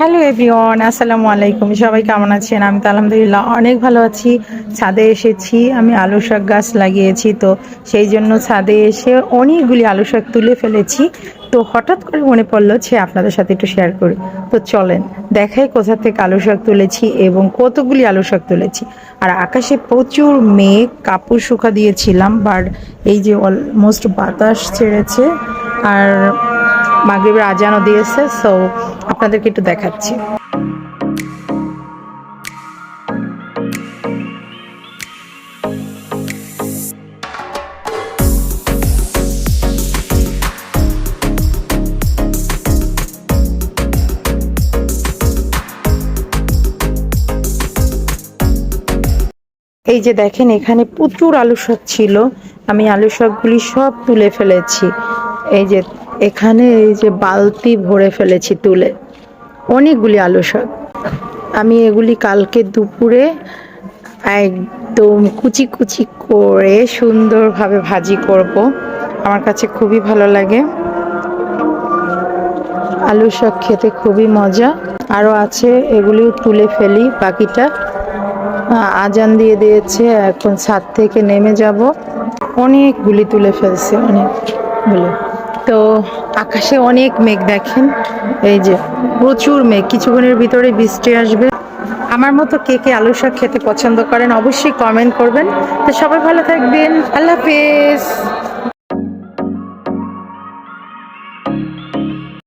Hello everyone আসসালামু আলাইকুম সবাই কেমন আছেন? আমি তো আলহামদুলিল্লাহ অনেক ভালো আছি। ছাদে এসেছি। আমি আলু শাক গাছ লাগিয়েছি, তো সেই জন্য ছাদে এসে অনেকগুলি আলু শাক তুলে ফেলেছি। তো হঠাৎ করে মনে পড়ল যে আপনাদের সাথে একটু শেয়ার করি। তো চলেন, দেখাই কোথা থেকে আলু শাক তুলেছি এবং কতগুলি আলু শাক তুলেছি। আর আকাশে প্রচুর মেঘ, কাপড় শুকা দিয়েছিলাম বাট এই যে অলমোস্ট বাতাস ছেড়েছে। আর মাগরিবের আজানও দিয়েছে সো আপনাদেরকে একটু দেখাচ্ছি। এই যে দেখেন, এখানে প্রচুর আলু শাক ছিল। আমি আলু শাকগুলি সব তুলে ফেলেছি। এই যে এখানে এই যে বালতি ভরে ফেলেছি তুলে। অনেকগুলি আলু শাক আমি এগুলি কালকে দুপুরে একদম কুচি কুচি করে সুন্দরভাবে ভাজি করব। আমার কাছে খুবই ভালো লাগে। আলু শাক খেতে খুবই মজা। আরও আছে, এগুলিও তুলে ফেলি বাকিটা। আজান দিয়ে দিয়েছে, এখন ছাদ থেকে নেমে যাব। অনেকগুলি তুলে ফেলছে, অনেকগুলি। তো আকাশে অনেক মেঘ দেখেন। এই যে প্রচুর মেঘ, কিছুক্ষণের ভিতরে বৃষ্টি আসবে। আমার মতো কে কে আলু শাক খেতে পছন্দ করেন অবশ্যই কমেন্ট করবেন। তো সবাই ভালো থাকবেন। আল্লাহ হাফেজ।